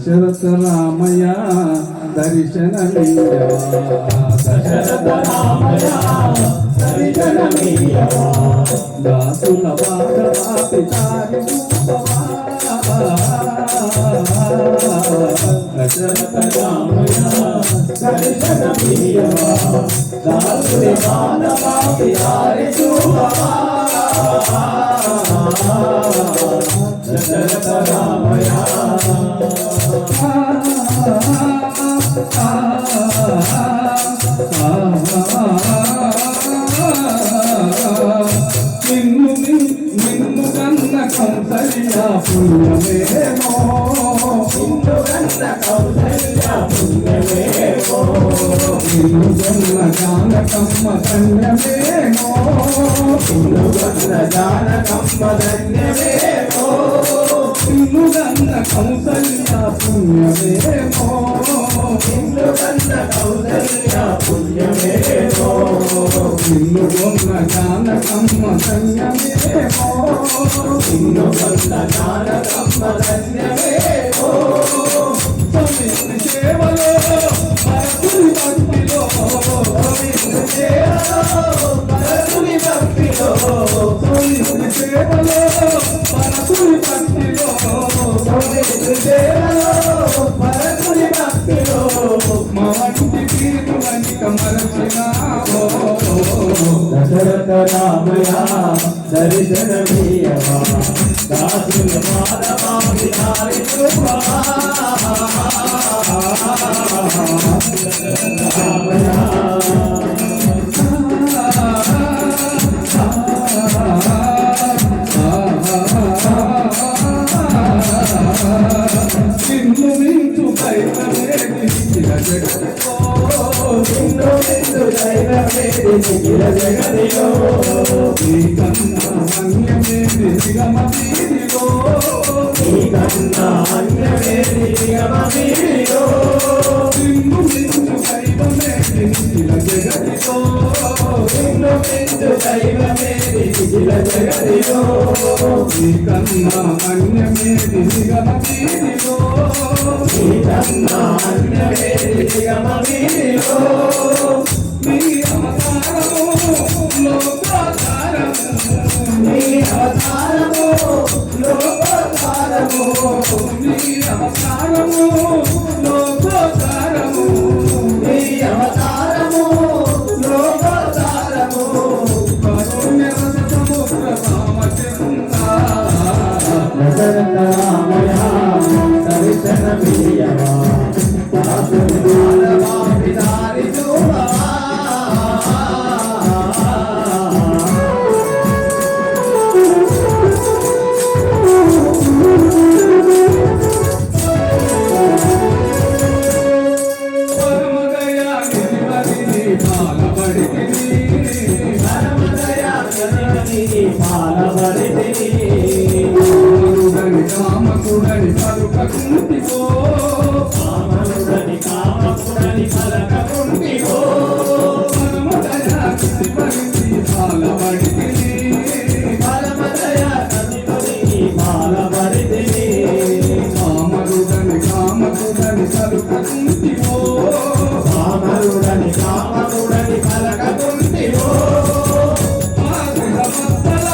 దశరథ రామయ దర్శనమీయవా దశరథ దర్శనమీయవా దాసుల దశరథ రామయ దర్శనమీయవా దాసుల Jagadamayam ధన్యమేమో నిన్ను కన్న కౌసల్య పుణ్యమేమో? నిన్ను కన్న కౌసల్య పుణ్యమేమో? నిన్ను కొన్న జానకమ్మ ధన్యమేమో? నిన్ను కొన్న జానకమ్మ ధన్యమేమో? సేవలో భక్తిలో మా వంటి తీరు మరచినావో దశరథ రామయ దర్శనమీయవా దాసుల విహారి నిఖిల జగదిలో నీకన్నా అన్యమేది నిగమ నీ కన్నా అన్యమేది నిన్ను దైవమేది నిఖిల నిన్ను నిన్ను దైవమేది నిఖిల జగదిలో అన్యమేది నీ కన్నా అన్యమేది నీ అవతారము లోకోధారము. నీ అవతారము లోకోద్ధారము కారుణ్య రస సముద్ర కామకుడని పలుకకుంటివో. కామనుడని కామకుడని పలకకుంటివో పరమదయా బాలబడితిని. కామకుడని పలుకకుంటివో. కామకుడని పలకకుంటివో ఆదిల మత్తల